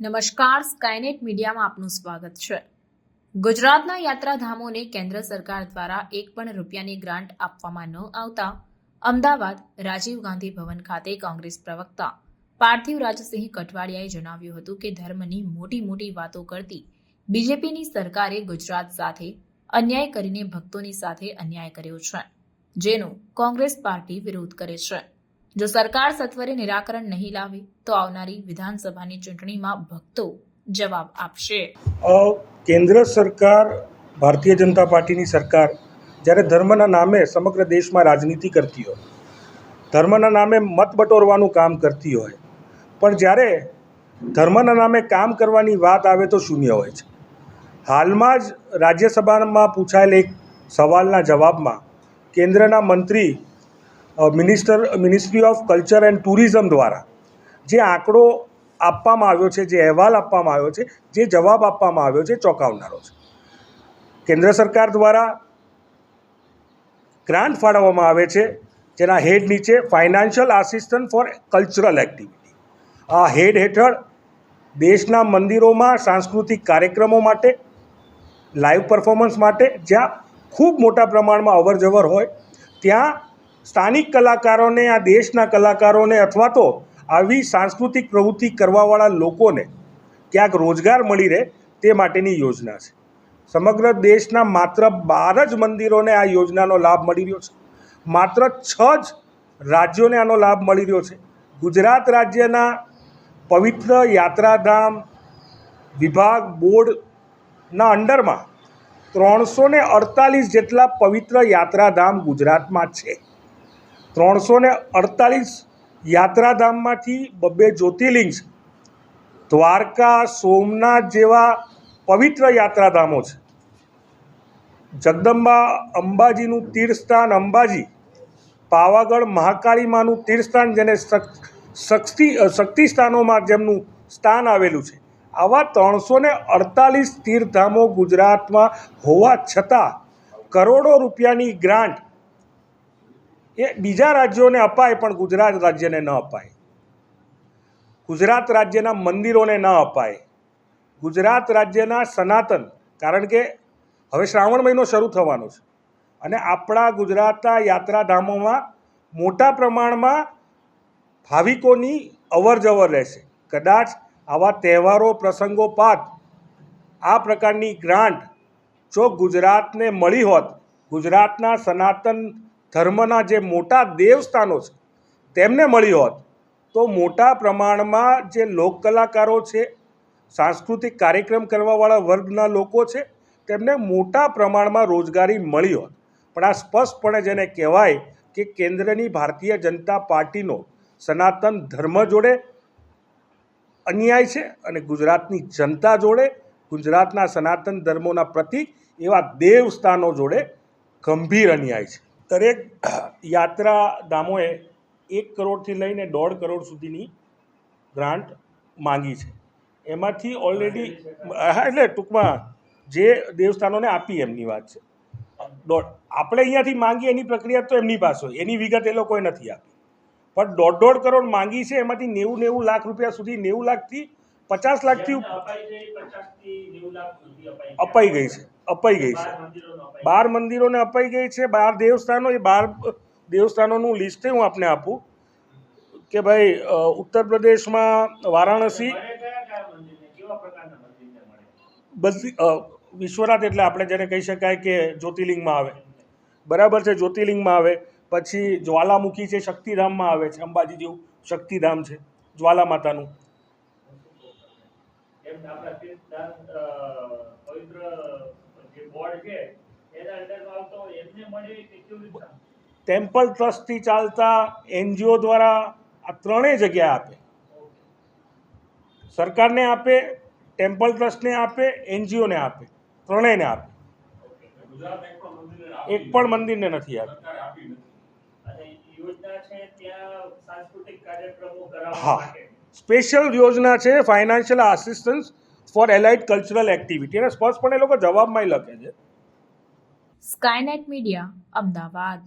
નમસ્કાર સ્કાયનેટ મીડિયામાં આપનું સ્વાગત છે. ગુજરાતના યાત્રાધામોને કેન્દ્ર સરકાર દ્વારા એક પણ રૂપિયાની ગ્રાન્ટ આપવામાં ન આવતા અમદાવાદ રાજીવ ગાંધી ભવન ખાતે કોંગ્રેસ પ્રવક્તા પાર્થિવ રાજસિંહ કઠવાડિયાએ જણાવ્યું હતું કે ધર્મની મોટી મોટી વાતો કરતી બીજેપીની સરકારે ગુજરાત સાથે અન્યાય કરીને ભક્તોની સાથે અન્યાય કર્યો છે, જેનો કોંગ્રેસ પાર્ટી વિરોધ કરે છે. જો સરકાર સત્વરે નિરાકરણ નહીં લાવે, તો આવનારી વિધાનસભાની ચૂંટણીમાં ભક્તો જવાબ આપશે. કેન્દ્ર સરકાર, ભારતીય જનતા પાર્ટીની સરકાર, જ્યારે ધર્મના નામે સમગ્ર દેશમાં રાજનીતિ કરતી હોય, ધર્મના નામે મત બટોરવાનું કામ કરતી હોય, પણ જ્યારે ધર્મના નામે કામ કરવાની વાત આવે તો શૂન્ય હોય છે. હાલમાં જ રાજ્યસભામાં પૂછાયેલ એક સવાલના જવાબમાં કેન્દ્રના મંત્રી minister ministry of culture and tourism દ્વારા જે આંકડો આપવામાં આવ્યો છે, જે અહેવાલ આપવામાં આવ્યો છે, જે જવાબ આપવામાં આવ્યો છે, ચોંકાવનારો છે. કેન્દ્ર સરકાર દ્વારા ગ્રાન્ટ ફાળવવામાં આવે છે, જેના હેડ નીચે financial assistant for cultural activity આ હેડ હેઠળ દેશના મંદિરોમાં સાંસ્કૃતિક કાર્યક્રમો માટે, લાઈવ પરફોર્મન્સ માટે, જ્યાં ખૂબ મોટા પ્રમાણમાં અવરજવર હોય, ત્યાં સ્થાનિક કલાકારોને, આ દેશના કલાકારોને અથવા તો આવી સાંસ્કૃતિક પ્રવૃત્તિ કરવાવાળા લોકોને ક્યાંક રોજગાર મળી રહે તે માટેની યોજના છે. સમગ્ર દેશના માત્ર બાર જ મંદિરોને આ યોજનાનો લાભ મળી રહ્યો છે. માત્ર છ જ રાજ્યોને આનો લાભ મળી રહ્યો છે. ગુજરાત રાજ્યના પવિત્ર યાત્રાધામ વિભાગ બોર્ડના અંડરમાં ત્રણસો ને અડતાલીસ જેટલા પવિત્ર યાત્રાધામ ગુજરાતમાં છે. ત્રણસો ને અડતાલીસ યાત્રાધામમાંથી બબ્બે જ્યોતિર્લિંગ દ્વારકા, સોમનાથ જેવા પવિત્ર યાત્રાધામો છે. જગદંબા અંબાજીનું તીર્થસ્થાન અંબાજી, પાવાગઢ મહાકાળી માનું તીર્થસ્થાન જેને શક- શક્તિ શક્તિ સ્થાનોમાં જેમનું સ્થાન આવેલું છે. આવા ત્રણસો ને અડતાલીસ તીર્થધામો ગુજરાતમાં હોવા છતાં કરોડો રૂપિયાની ગ્રાન્ટ એ બીજા રાજ્યોને અપાય પણ ગુજરાત રાજ્યને ન અપાય. ગુજરાત રાજ્યના મંદિરોને ન અપાય. ગુજરાત રાજ્યના સનાતન, કારણ કે હવે શ્રાવણ મહિનો શરૂ થવાનો છે. અને આપણા ગુજરાતના યાત્રાધામોમાં મોટા પ્રમાણમાં ભાવિકોની અવરજવર રહેશે. કદાચ આવા તહેવારો પ્રસંગોપાત આ પ્રકારની ગ્રાન્ટ જો ગુજરાતને મળી હોત, ગુજરાતના સનાતન ધર્મના જે મોટા દેવસ્થાનો છે, તેમને મળી હોત. તો મોટા પ્રમાણમાં જે લોક કલાકારો છે, સાંસ્કૃતિક કાર્યક્રમ કરવાવાળા વર્ગના લોકો છે, તેમને મોટા પ્રમાણમાં રોજગારી મળી હોત. પણ આ સ્પષ્ટપણે જેને કહેવાય કે કેન્દ્રની ભારતીય જનતા પાર્ટીનો સનાતન ધર્મ જોડે અન્યાય છે અને ગુજરાતની જનતા જોડે, ગુજરાતના સનાતન ધર્મોના પ્રતિક એવા દેવસ્થાનો જોડે ગંભીર અન્યાય છે. દરેક યાત્રાધામોએ એક કરોડથી લઈને દોઢ કરોડ સુધીની ગ્રાન્ટ માંગી છે. એમાંથી ઓલરેડી હા એટલે ટૂંકમાં જે દેવસ્થાનોને આપી એમની વાત છે. દોઢ આપણે અહીંયાથી માંગી એની પ્રક્રિયા તો એમની પાસે હોય એની વિગત એ લોકોએ નથી આપી. પણ દોઢ દોઢ કરોડ માંગી છે એમાંથી નેવું નેવું લાખ રૂપિયા સુધી નેવું લાખથી પચાસ લાખથી અપાઈ ગઈ છે. અપાઈ ગઈ છે. બાર મંદિરોને અપાઈ ગઈ છે. બાર દેવસ્થાનો, એ બાર દેવસ્થાનોનું લિસ્ટ હું આપને આપું કે ભાઈ ઉત્તર પ્રદેશમાં વારાણસી બધી વિશ્વનાથ એટલે આપણે જેને કહી શકાય કે જ્યોતિર્લિંગમાં આવે. બરાબર છે, જ્યોતિર્લિંગમાં આવે. પછી જ્વાલામુખી છે, શક્તિધામમાં આવે છે અંબાજી જેવું શક્તિધામ છે, જ્વાલા માતાનું. પવિત્ર જે બોર્ડ છે એના અંડરમાં આવતો હોય એમને મળે કે કેવી રીતના ટેમ્પલ ટ્રસ્ટથી ચાલતા એનજીઓ દ્વારા આ ત્રણેય જગ્યા આપે. સરકારને આપે ટેમ્પલ ટ્રસ્ટને આપે એનજીઓને આપે. ત્રણેયને આપે. એક પણ મંદિરને નથી આપી. હા. સ્પેશિયલ યોજના છે financial assistance for allied cultural activity. અને સ્પષ્ટપણે લોકો જવાબમાં લખે છે. Skynet media Ahmedabad.